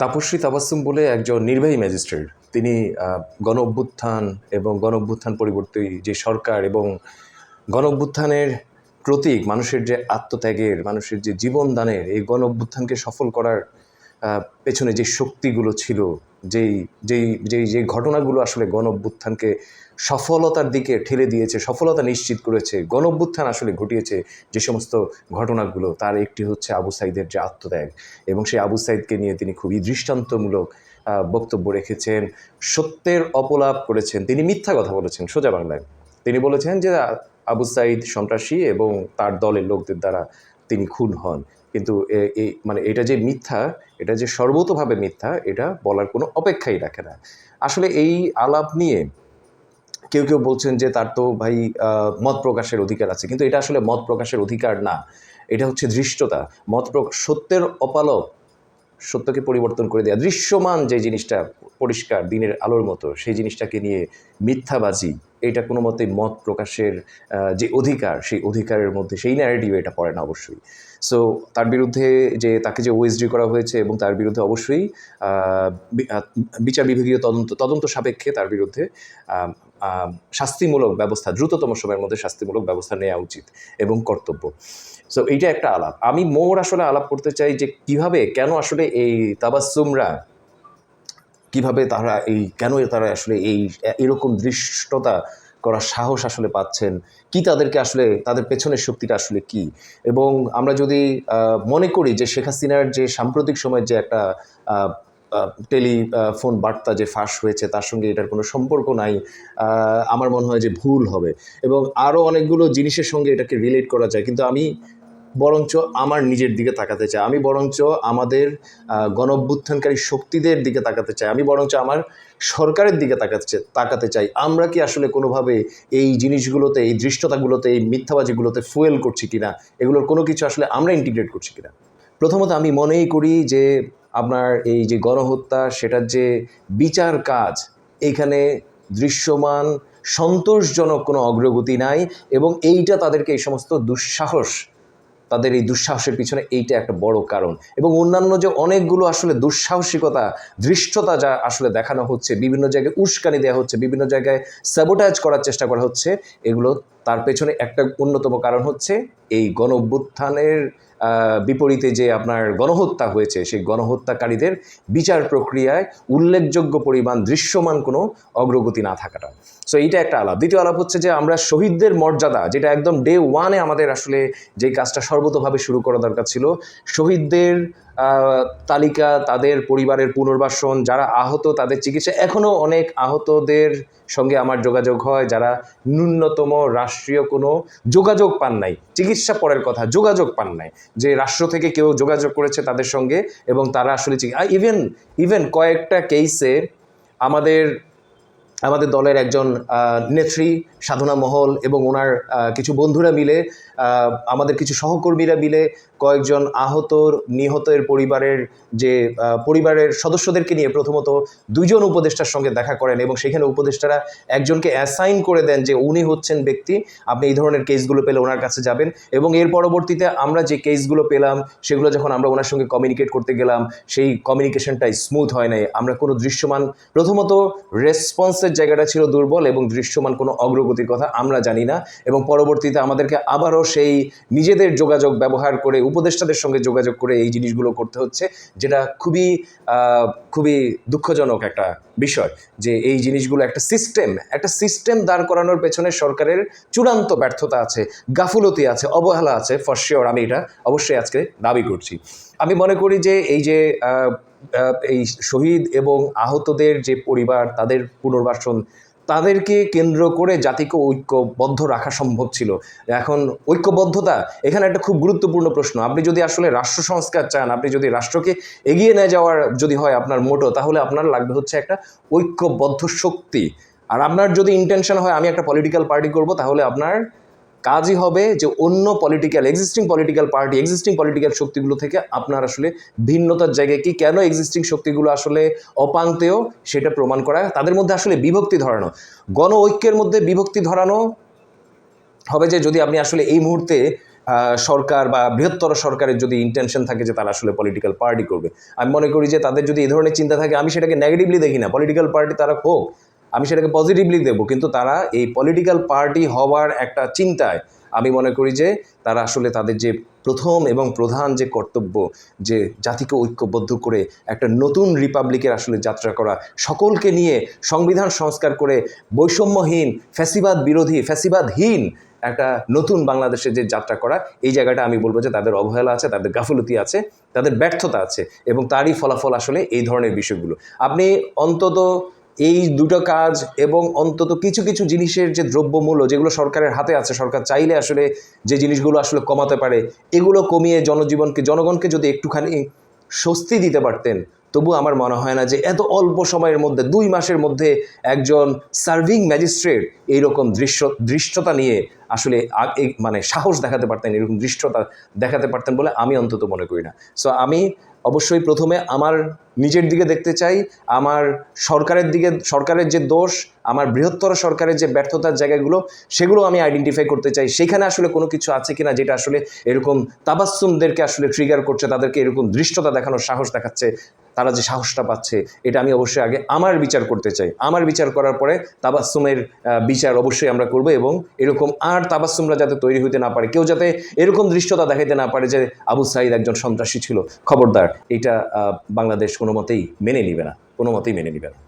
তাপস্বী তাবাসুম বলে একজন নির্বাহী ম্যাজিস্ট্রেট। তিনি গণ অভ্যুত্থান এবং গণ অভ্যুত্থান পরিবর্তে যে সরকার এবং গণ অভ্যুত্থানের প্রতীক মানুষের যে আত্মত্যাগের, মানুষের যে জীবন দানের এই গণ অভ্যুত্থানকে সফল করার পেছনে যে শক্তিগুলো ছিল, যেই যেই যেই যে ঘটনাগুলো আসলে গণ অভ্যুত্থানকে সফলতার দিকে ঠেলে দিয়েছে, সফলতা নিশ্চিত করেছে গণ অভ্যুত্থান আসলে ঘটিয়েছে যে সমস্ত ঘটনাগুলো, তার একটি হচ্ছে আবু সাইদের যে আত্মত্যাগ। এবং সেই আবু সাইদকে নিয়ে তিনি খুবই দৃষ্টান্তমূলক বক্তব্য রেখেছেন, সত্যের অপলাপ করেছেন, তিনি মিথ্যা কথা বলেছেন, সোজা বাংলায়। তিনি বলেছেন যে আবু সাইদ সন্ত্রাসী এবং তার দলের লোকদের দ্বারা তিনি খুন হন। কিন্তু এই মানে এটা যে মিথ্যা, এটা যে সর্বতভাবে মিথ্যা, এটা বলার কোনো অপেক্ষাই রাখে না। আসলে এই আলাপ নিয়ে কেউ কেউ বলছেন যে তার তো ভাই মত প্রকাশের অধিকার আছে, কিন্তু এটা আসলে মত প্রকাশের অধিকার না। এটা হচ্ছে ধৃষ্টতা। মত সত্যের অপালক সত্যকে পরিবর্তন করে দেওয়া দৃশ্যমান যে জিনিসটা পরিষ্কার, দিনের আলোর মতো, সেই জিনিসটাকে নিয়ে মিথ্যাবাজি, এটা কোনো মতেই মত প্রকাশের যে অধিকার, সেই অধিকারের মধ্যে, সেই ন্যারেটিভ এটা পড়ে না অবশ্যই। সো তার বিরুদ্ধে যে, তাকে যে ওএসডি করা হয়েছে এবং তার বিরুদ্ধে অবশ্যই বিচার বিভাগীয় তদন্ত তদন্ত সাপেক্ষে তার বিরুদ্ধে শাস্তিমূলক ব্যবস্থা, দ্রুততম সময়ের মধ্যে শাস্তিমূলক ব্যবস্থা নেওয়া উচিত এবং কর্তব্য। সো এইটা একটা আলাপ। আমি মোর আসলে আলাপ করতে চাই যে, কীভাবে, কেন আসলে এই তাবাসুমরা কীভাবে তারা এই, কেন তারা আসলে এই, এরকম দৃষ্টতা করার সাহস আসলে পাচ্ছেন, কি তাদেরকে আসলে, তাদের পেছনের শক্তিটা আসলে কি? এবং আমরা যদি মনে করি যে শেখ হাসিনার যে সাম্প্রতিক সময়ের যে একটা টেলিফোন বার্তা যে ফাঁস হয়েছে, তার সঙ্গে এটার কোনো সম্পর্ক নাই আমার মনে হয় যে ভুল হবে। এবং আরও অনেকগুলো জিনিসের সঙ্গে এটাকে রিলেট করা যায়। কিন্তু আমি বরঞ্চ আমার নিজের দিকে তাকাতে চাই আমি বরঞ্চ আমাদের আহ, গণ অভ্যুত্থানকারী শক্তিদের দিকে তাকাতে চাই। আমি বরঞ্চ আমার সরকারের দিকে তাকাতে তাকাতে চাই। আমরা কি আসলে কোনোভাবে এই জিনিসগুলোতে এই দৃষ্টতাগুলোতে এই মিথ্যাবাজিগুলোতে ফুয়েল করছি কিনা? এগুলোর কোনো কিছু আসলে আমরা ইন্টিগ্রেট করছি কিনা? প্রথমত আমি মনেই করি যে আপনার এই যে গণহত্যা সেটার যে বিচার কাজ এইখানে দৃশ্যমান সন্তোষজনক কোনো অগ্রগতি নাই এবং এইটা তাদেরকে এই সমস্ত দুঃসাহস তাদের এই দুঃসাহসের পিছনে এইটা একটা বড় কারণ। এবং অন্যান্য যে অনেকগুলো আসলে দুঃসাহসিকতা দৃষ্টতা যা আসলে দেখানো হচ্ছে, বিভিন্ন জায়গায় উস্কানি দেওয়া হচ্ছে, বিভিন্ন জায়গায় স্যাবোটাইজ করার চেষ্টা করা হচ্ছে, এগুলো তার পেছনে একটা অন্যতম কারণ হচ্ছে এই গণ বিপরীতে যে আপনার গণহত্যা হয়েছে, সেই গণহত্যাকারীদের বিচার প্রক্রিয়ায় উল্লেখযোগ্য পরিমাণ দৃশ্যমান কোনো অগ্রগতি না থাকাটা। সো এইটা একটা আলাপ। দ্বিতীয় আলাপ হচ্ছে যে, আমরা শহীদদের মর্যাদা, যেটা একদম ডে ওয়ানে আমাদের আসলে যেই কাজটা সর্বতভাবে শুরু করা দরকার ছিল, শহীদদের তালিকা, তাদের পরিবারের পুনর্বাসন, যারা আহত তাদের চিকিৎসা। এখনও অনেক আহতদের সঙ্গে আমার যোগাযোগ হয়, যারা ন্যূনতম রাষ্ট্রীয় কোনো যোগাযোগ পান নাই। চিকিৎসা পরের কথা, যোগাযোগ পান নাই। যে রাষ্ট্র থেকে কেউ যোগাযোগ করেছে তাদের সঙ্গে এবং তারা আসলে চিকিৎসা ইভেন ইভেন কয়েকটা কেসে আমাদের আমাদের দলের একজন নেত্রী, সাধনা মহল এবং ওনার কিছু বন্ধুরা মিলে আমাদের কিছু সহকর্মীরা মিলে কয়েকজন আহত, নিহতের পরিবারের যে পরিবারের সদস্যদেরকে নিয়ে প্রথমত দুজন উপদেষ্টার সঙ্গে দেখা করেন এবং সেখানে উপদেষ্টারা একজনকে অ্যাসাইন করে দেন যে উনি হচ্ছেন ব্যক্তি, আপনি এই ধরনের কেসগুলো পেলে ওনার কাছে যাবেন এবং এর পরবর্তীতে আমরা যে কেসগুলো পেলাম, সেগুলো যখন আমরা ওনার সঙ্গে কমিউনিকেট করতে গেলাম, সেই কমিউনিকেশনটাই স্মুথ হয় নাই। আমরা কোনো দৃশ্যমান, প্রথমত রেসপন্সের জায়গাটা ছিল দুর্বল এবং দৃশ্যমান কোনো অগ্রগতির কথা আমরা জানি না এবং পরবর্তীতে আমাদেরকে আবারও সেই নিজেদের যোগাযোগ ব্যবহার করে উপদেষ্টাদের সঙ্গে যোগাযোগ করে এই জিনিসগুলো করতে হচ্ছে, যেটা খুবই খুবই দুঃখজনক একটা বিষয়, যে এই জিনিসগুলো একটা সিস্টেম একটা সিস্টেম দাঁড় করানোর পেছনে সরকারের চূড়ান্ত ব্যর্থতা আছে, গাফুলতি আছে, অবহেলা আছে ফর আমি এটা অবশ্যই আজকে দাবি করছি। আমি মনে করি যে এই যে এই শহীদ এবং আহতদের যে পরিবার, তাদের পুনর্বাসন তাদেরকে কেন্দ্র করে জাতিকে ঐক্যবদ্ধ রাখা সম্ভব ছিল। এখন ঐক্যবদ্ধতা, এখানে একটা খুব গুরুত্বপূর্ণ প্রশ্ন। আপনি যদি আসলে রাষ্ট্র সংস্কার চান, আপনি যদি রাষ্ট্রকে এগিয়ে নিয়ে যাওয়ার যদি হয় আপনার মোটো, তাহলে আপনার লাগবে হচ্ছে একটা ঐক্যবদ্ধ শক্তি। আর আপনার যদি ইন্টেনশন হয়, আমি একটা পলিটিক্যাল পার্টি করব, তাহলে আপনার কাজই হবে যে অন্য political existing political party existing political শক্তিগুলো থেকে আপনার আসলে ভিন্নতার জায়গায় কি, কেন এক্সিস্টিং শক্তিগুলো আসলে অপাঙ্ক্তেয় সেটা প্রমাণ করা, তাদের মধ্যে আসলে বিভক্তি ধরানো। গণ ঐক্যের মধ্যে বিভক্তি ধরানো হবে যে যদি আপনি আসলে এই মুহূর্তে সরকার বা বৃহত্তর সরকারের যদি ইন্টেনশন থাকে যে তারা আসলে পলিটিক্যাল পার্টি করবে। আমি মনে করি যে তাদের যদি এই ধরনের চিন্তা থাকে, আমি সেটাকে নেগেটিভলি দেখি না। পলিটিক্যাল পার্টি তারা হোক আমি সেটাকে পজিটিভলি দেবো, কিন্তু তারা এই পলিটিক্যাল পার্টি হওয়ার একটা চিন্তায়, আমি মনে করি যে তারা আসলে তাদের যে প্রথম এবং প্রধান যে কর্তব্য, যে জাতিকে ঐক্যবদ্ধ করে একটা নতুন রিপাবলিকের আসলে যাত্রা করা, সকলকে নিয়ে সংবিধান সংস্কার করে বৈষম্যহীন, ফ্যাসিবাদ বিরোধী, ফ্যাসিবাদহীন একটা নতুন বাংলাদেশে যে যাত্রা করা, এই জায়গাটা আমি বলব যে তাদের অবহেলা আছে, তাদের গাফলতি আছে, তাদের ব্যর্থতা আছে এবং তারই ফলাফল আসলে এই ধরনের বিষয়গুলো। আপনি অন্তত এই দুটো কাজ এবং অন্তত কিছু কিছু জিনিসের যে দ্রব্যমূল্য যেগুলো সরকারের হাতে আছে, সরকার চাইলে আসলে যে জিনিসগুলো আসলে কমাতে পারে, এগুলো কমিয়ে জনজীবনকে, জনগণকে যদি একটুখানি স্বস্তি দিতে পারতেন তবু আমার মনে হয় না যে এত অল্প সময়ের মধ্যে, দুই মাসের মধ্যে একজন সার্ভিং ম্যাজিস্ট্রেট এইরকম দৃশ্য, দৃশ্যতা নিয়ে আসলে মানে সাহস দেখাতে পারতেন, এরকম দৃষ্টতা দেখাতে পারতেন বলে আমি অন্তত মনে করি না। সো আমি অবশ্যই প্রথমে আমার নিজের দিকে দেখতে চাই, আমার সরকারের দিকে, সরকারের যে দোষ, আমার বৃহত্তর সরকারের যে ব্যর্থতার জায়গাগুলো, সেগুলো আমি আইডেন্টিফাই করতে চাই। সেখানে আসলে কোনো কিছু আছে কিনা যেটা আসলে এরকম তাবাসুমদেরকে আসলে ট্রিগার করছে, তাদেরকে এরকম দৃষ্টতা দেখানোর সাহস দেখাচ্ছে তারা যে সাহসটা পাচ্ছে, এটা আমি অবশ্যই আগে আমার বিচার করতে চাই। আমার বিচার করার পরে তাবাসুমের বিচার অবশ্যই আমরা করব এবং এরকম আর তাবাসুমরা যাতে তৈরি হইতে না পারে, কেউ যাতে এরকম দৃশ্যতা দেখাইতে না পারে যে আবু সাইদ একজন সন্ত্রাসী ছিল। খবরদার, এটা বাংলাদেশ কোনো মতেই মেনে নিবে না কোনো মতেই মেনে নিবে না।